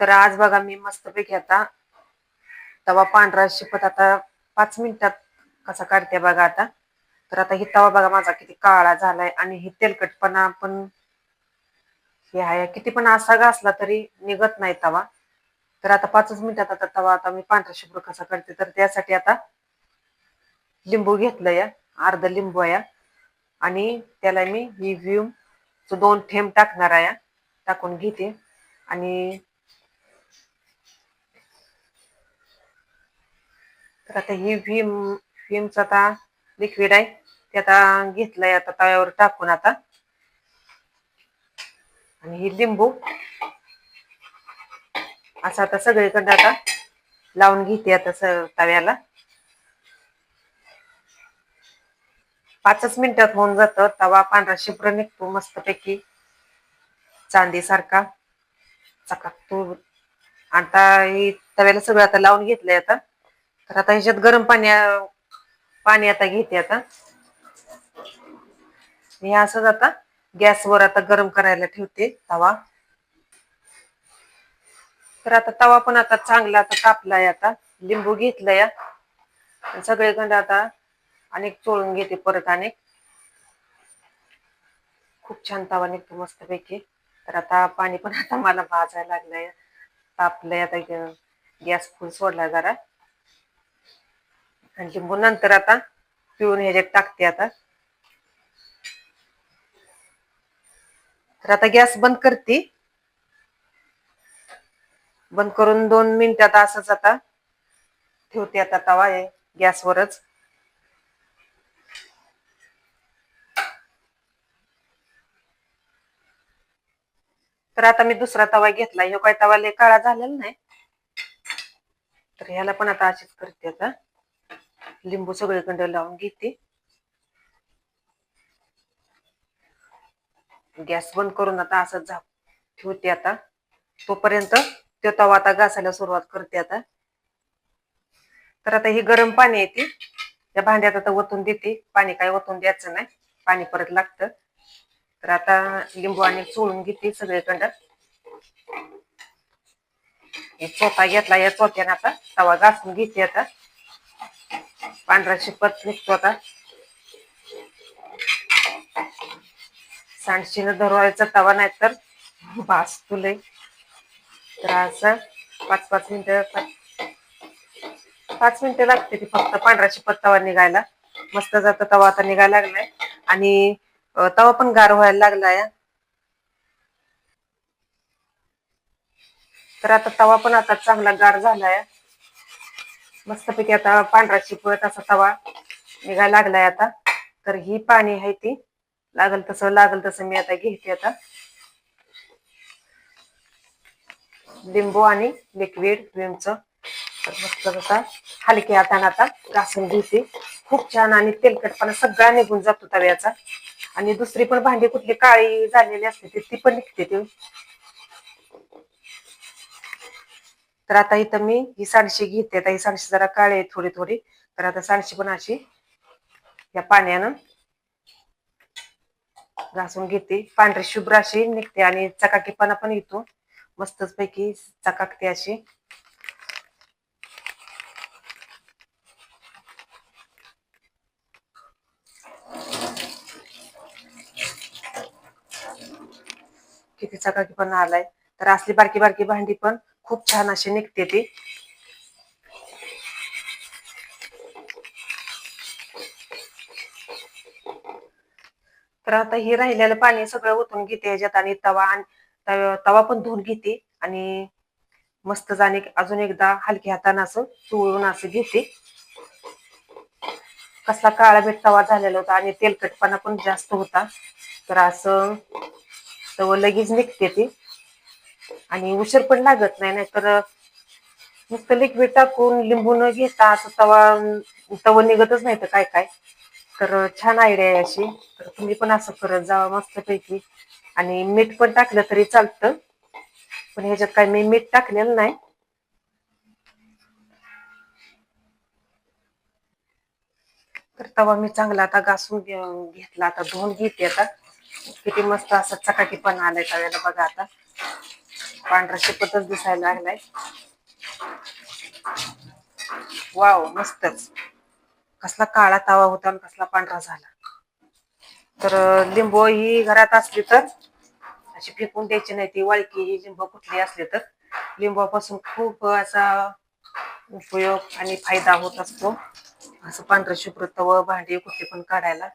तर आज बघा मी मस्तपैकी आता तवा पांढरा शिपत आता पाच मिनिटात कसा काढते बघा आता. तर आता ही तवा बघा माझा किती काळा झालाय आणि ही तेलकटपणा पण हे आहे. किती पण असा घासला तरी निघत नाही तवा. तर आता पाचच मिनिटात आता तवा आता मी पांढरा शुभ्र कसा करते तर त्यासाठी आता लिंबू घेतलं या. अर्ध लिंबू आहे आणि त्याला मी ही व्ह्यूम दोन थेंब टाकणार आहे टाकून घेते. आणि तर आता ही व्हीम व्हीमचं आता लिक्विड आहे. ते आता घेतलंय आता तव्यावर टाकून आता. आणि ही लिंबू. असं आता सगळीकडे आता लावून घेते आता तव्याला. पाचच मिनिटात होऊन जातं. तवा पांढरा शिप्र निघतो मस्तपैकी. चांदीसारखा. चकाकतो आता ही तव्याला सगळं आता लावून घेतलंय आता. तर आता ह्याच्यात गरम पाण्या पाणी आता घेते आता. मी असंच आता गॅसवर आता गरम करायला ठेवते तवा. तर आता तवा पण आता चांगला आता तापलाय आता. लिंबू घेतलाय. सगळे गंड आता अनेक चोळून घेते परत अनेक. खूप छान तवा निघतो मस्तपैकी. तर आता पाणी पण आता मला भाजायला लागलंय. तापलंय आता गॅस फुल सोडला जरा. आणि लिंबू नंतर आता पिळून ह्याच्यात टाकते आता. तर आता गॅस बंद करते. बंद करून दोन मिनिटात असंच आता ठेवते आता तवा आहे गॅसवरच. तर आता मी दुसरा तवा घेतला. ह्यो काय तवा लय काळा झालेला नाही. तर ह्याला पण आता अशीच करते आता. लिंबू सगळीकडे लावून घेते. गॅस बंद करून आता असं झाप ठेवते आता. तोपर्यंत तो तवा आता घासायला सुरुवात करते आता. तर आता ही गरम पाणी येते त्या भांड्यात आता ओतून देते. पाणी काय ओतून द्यायचं नाही. पाणी परत लागतं. तर आता लिंबू आणि चोळून घेते सगळीकडं कंड चोथा घेतला या चोथ्याने आता तवा घासून घेते आता. पांढरा शिपत निघतो आता. सांडशीनं धरवायचा तवा नाही तर भास तुले तर असं पाच पाच मिनिटं पाच मिनिटं लागते ती फक्त पांढरा शिपत तवा निघायला. मस्त जातं तवा आता निघायला लागलाय. आणि तवा पण गार व्हायला लागलाय. तर आता तवा पण आता चांगला गार झालाय. मस्तपैकी आता पांढरा शिपत असा तवा निघायला लागलाय आता. तर ही पाणी आहे ती. लागल तसं लागल तसं मी आता घेते आता. लिंबू आणि लिक्विड विमचं. मस्त आता हलक्या हाताने आता घासून घेते. खूप छान आणि तेलकटपणा सगळा निघून जातो तव्याचा. आणि दुसरी पण भांडी कुठली काळी झालेली असते ती पण निघते ती. तर आता इथं मी ही सांडशी घेते. आता ही सांडशी जरा काळी आहे थोडी थोडी तर आता सांडशी पण अशी या पाण्यानं घासून घेते. पांढरी शुभ्र अशी निघते आणि चकाकीपणा पण येतो. मस्तच पैकी चकाकते अशी. किती चकाकीपणा आलाय. तर असली बारकी बारकी भांडी पण खूप छान अशी निघते ती. तर आता हे राहिलेलं पाणी सगळं ओतून घेते ह्याच्यात आणि तवा तवा पण धुवून घेते आणि मस्त जाणे अजून एकदा हलक्या हाताने असं चोळून असं घेते. कसला काळा भेट तवा झालेला होता आणि तेलकटपणा पण जास्त होता. तर असं तव लगेच निघते ती. आणि उशीर पण लागत नाही नाहीतर नुसतं लिक्विड टाकून लिंबू न घेता असं तवा तव निघतच नाही तर काय काय? तर छान आयडिया आहे अशी. तर तुम्ही पण असं करत जावा मस्तपैकी. आणि मीठ पण टाकलं तरी चालतं. पण ह्याच्यात काय मी मीठ टाकलेलं नाही. तर तवा मी चांगला आता घासून घेतला आता धुवून घेते आता. किती मस्त असं चकाकी पण आलाय तव्याला बघा आता. पांढरा शिपतच दिसायला लागलाय. वाव मस्तच. कसला काळा तावा होता आणि कसला पांढरा झाला. तर लिंबू ही घरात असली तर अशी फेकून द्यायची नाही ती वाळकी ही लिंबू कुठली असली तर. लिंबापासून खूप असा उपयोग आणि फायदा होत असतो. असं पांढरं शुभ्र तव भांडी कुठे पण काढायला.